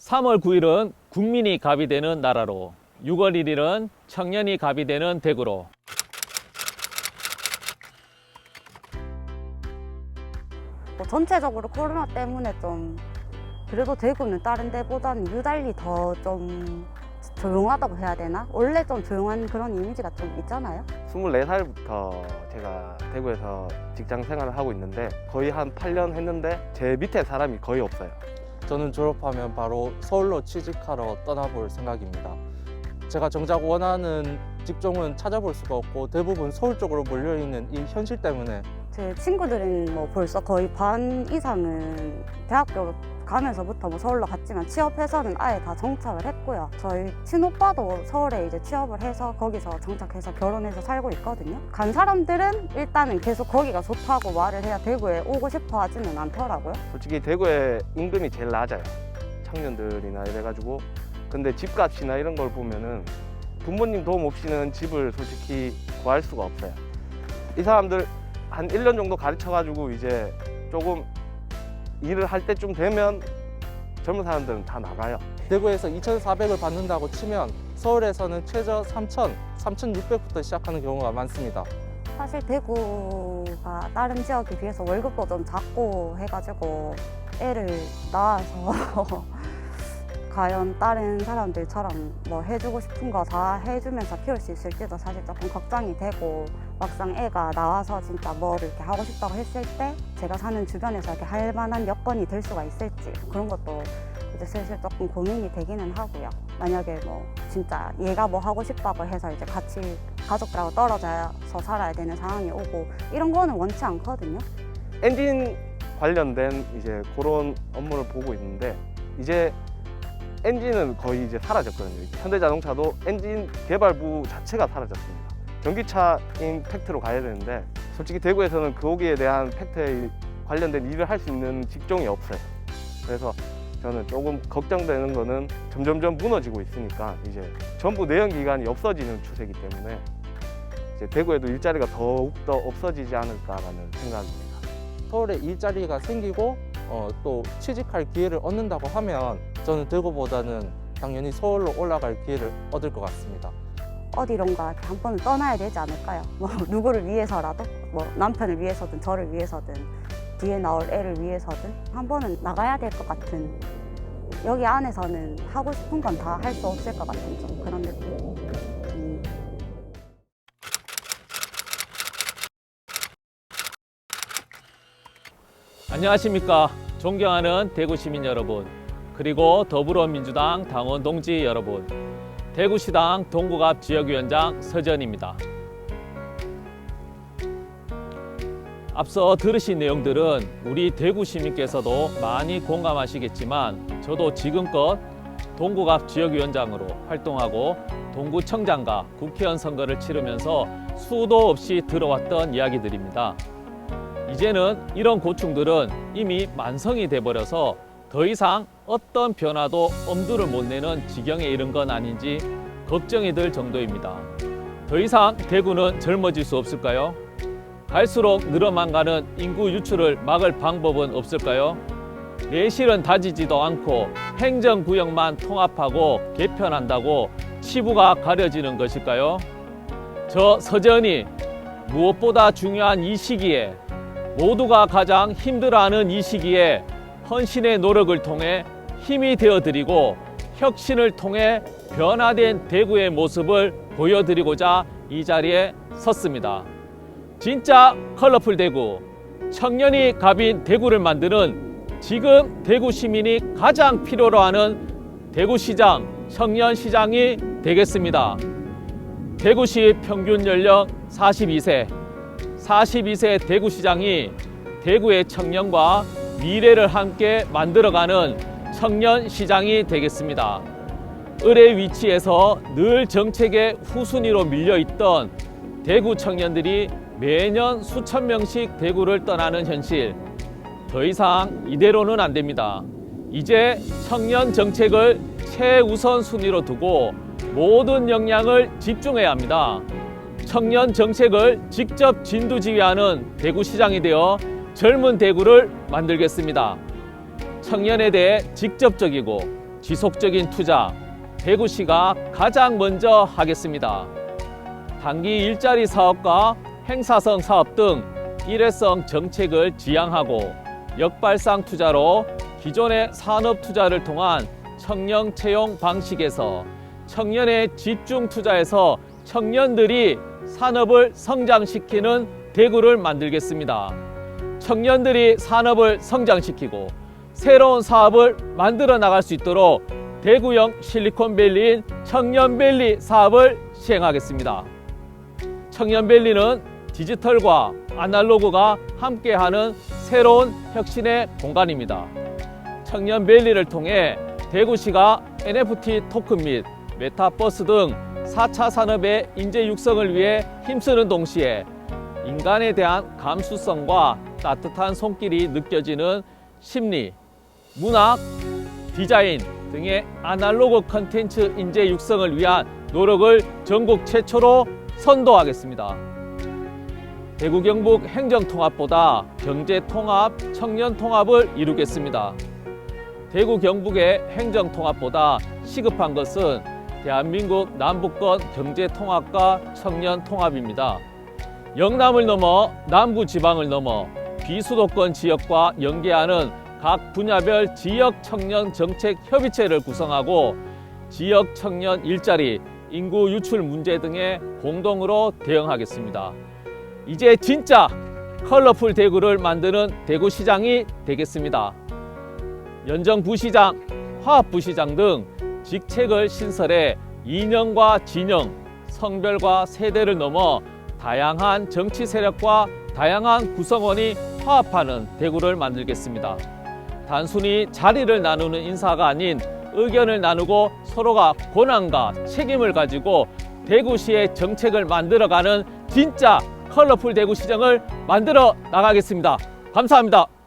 3월 9일은 국민이 갑이 되는 나라로 6월 1일은 청년이 갑이 되는 대구로 뭐 전체적으로 코로나 때문에 좀 그래도 대구는 다른 데보다는 유달리 더 좀 조용하다고 해야 되나? 원래 좀 조용한 그런 이미지가 좀 있잖아요. 24살부터 제가 대구에서 직장 생활을 하고 있는데 거의 한 8년 했는데 제 밑에 사람이 거의 없어요. 저는 졸업하면 바로 서울로 취직하러 떠나볼 생각입니다. 제가 정작 원하는 직종은 찾아볼 수가 없고 대부분 서울 쪽으로 몰려있는 이 현실 때문에 제 친구들은 뭐 벌써 거의 반 이상은 대학교 가면서부터 뭐 서울로 갔지만 취업해서는 아예 다 정착을 했고요. 저희 친오빠도 서울에 이제 취업을 해서 거기서 정착해서 결혼해서 살고 있거든요. 간 사람들은 일단은 계속 거기가 좋다고 말을 해야 대구에 오고 싶어 하지는 않더라고요. 솔직히 대구의 임금이 제일 낮아요. 청년들이나 이래가지고 근데 집값이나 이런 걸 보면은 부모님 도움 없이는 집을 솔직히 구할 수가 없어요. 이 사람들 한 1년 정도 가르쳐가지고 이제 조금 일을 할 때쯤 되면 젊은 사람들은 다 나가요. 대구에서 2,400을 받는다고 치면 서울에서는 최저 3,000, 3,600부터 시작하는 경우가 많습니다. 사실 대구가 다른 지역에 비해서 월급도 좀 작고 해가지고 애를 낳아서 과연 다른 사람들처럼 뭐 해주고 싶은 거 다 해주면서 키울 수 있을지도 사실 조금 걱정이 되고 막상 애가 나와서 진짜 뭐를 이렇게 하고 싶다고 했을 때 제가 사는 주변에서 이렇게 할 만한 여건이 될 수가 있을지 그런 것도 이제 슬슬 조금 고민이 되기는 하고요. 만약에 뭐 진짜 얘가 뭐 하고 싶다고 해서 이제 같이 가족들하고 떨어져서 살아야 되는 상황이 오고 이런 거는 원치 않거든요. 엔진 관련된 이제 그런 업무를 보고 있는데 이제 엔진은 거의 이제 사라졌거든요. 현대자동차도 엔진 개발부 자체가 사라졌습니다. 전기차인 팩트로 가야 되는데 솔직히 대구에서는 거기에 대한 팩트에 관련된 일을 할 수 있는 직종이 없어요. 그래서 저는 조금 걱정되는 거는 점점점 무너지고 있으니까 이제 전부 내연 기관이 없어지는 추세이기 때문에 이제 대구에도 일자리가 더욱더 없어지지 않을까라는 생각입니다. 서울에 일자리가 생기고 어, 또 취직할 기회를 얻는다고 하면 저는 대구보다는 당연히 서울로 올라갈 기회를 얻을 것 같습니다. 어디론가 이렇게 한 번은 떠나야 되지 않을까요? 뭐 누구를 위해서라도 뭐 남편을 위해서든 저를 위해서든 뒤에 나올 애를 위해서든 한 번은 나가야 될 것 같은 여기 안에서는 하고 싶은 건 다 할 수 없을 것 같은 좀 그런 느낌. 음. 안녕하십니까 존경하는 대구 시민 여러분 그리고 더불어민주당 당원 동지 여러분 대구시당 동구갑 지역위원장 서전입니다. 앞서 들으신 내용들은 우리 대구 시민께서도 많이 공감하시겠지만 저도 지금껏 동구갑 지역위원장으로 활동하고 동구청장과 국회의원 선거를 치르면서 수도 없이 들어왔던 이야기들입니다. 이제는 이런 고충들은 이미 만성이 돼버려서 더 이상 어떤 변화도 엄두를 못 내는 지경에 이른 건 아닌지 걱정이 들 정도입니다. 더 이상 대구는 젊어질 수 없을까요? 갈수록 늘어만 가는 인구 유출을 막을 방법은 없을까요? 내실은 다지지도 않고 행정구역만 통합하고 개편한다고 치부가 가려지는 것일까요? 저 서전이 무엇보다 중요한 이 시기에 모두가 가장 힘들어하는 이 시기에 헌신의 노력을 통해 힘이 되어드리고 혁신을 통해 변화된 대구의 모습을 보여드리고자 이 자리에 섰습니다. 진짜 컬러풀 대구, 청년이 갑인 대구를 만드는 지금 대구 시민이 가장 필요로 하는 대구시장, 청년시장이 되겠습니다. 대구시 평균 연령 42세, 42세 대구시장이 대구의 청년과 미래를 함께 만들어가는 청년 시장이 되겠습니다. 을의 위치에서 늘 정책의 후순위로 밀려있던 대구 청년들이 매년 수천 명씩 대구를 떠나는 현실. 더 이상 이대로는 안 됩니다. 이제 청년 정책을 최우선 순위로 두고 모든 역량을 집중해야 합니다. 청년 정책을 직접 진두지휘하는 대구시장이 되어 젊은 대구를 만들겠습니다. 청년에 대해 직접적이고 지속적인 투자 대구시가 가장 먼저 하겠습니다. 단기 일자리 사업과 행사성 사업 등 일회성 정책을 지향하고 역발상 투자로 기존의 산업 투자를 통한 청년 채용 방식에서 청년의 집중 투자에서 청년들이 산업을 성장시키는 대구를 만들겠습니다. 청년들이 산업을 성장시키고 새로운 사업을 만들어 나갈 수 있도록 대구형 실리콘밸리인 청년밸리 사업을 시행하겠습니다. 청년밸리는 디지털과 아날로그가 함께하는 새로운 혁신의 공간입니다. 청년밸리를 통해 대구시가 NFT 토큰 및 메타버스 등 4차 산업의 인재 육성을 위해 힘쓰는 동시에 인간에 대한 감수성과 따뜻한 손길이 느껴지는 심리, 문학, 디자인 등의 아날로그 컨텐츠 인재 육성을 위한 노력을 전국 최초로 선도하겠습니다. 대구 경북 행정 통합보다 경제 통합, 청년 통합을 이루겠습니다. 대구 경북의 행정 통합보다 시급한 것은 대한민국 남북권 경제 통합과 청년 통합입니다. 영남을 넘어 남부 지방을 넘어 비수도권 지역과 연계하는 각 분야별 지역 청년 정책 협의체를 구성하고 지역 청년 일자리, 인구 유출 문제 등에 공동으로 대응하겠습니다. 이제 진짜 컬러풀 대구를 만드는 대구시장이 되겠습니다. 연정부시장, 화합부시장 등 직책을 신설해 이념과 진영, 성별과 세대를 넘어 다양한 정치 세력과 다양한 구성원이 화합하는 대구를 만들겠습니다. 단순히 자리를 나누는 인사가 아닌 의견을 나누고 서로가 권한과 책임을 가지고 대구시의 정책을 만들어가는 진짜 컬러풀 대구 시장을 만들어 나가겠습니다. 감사합니다.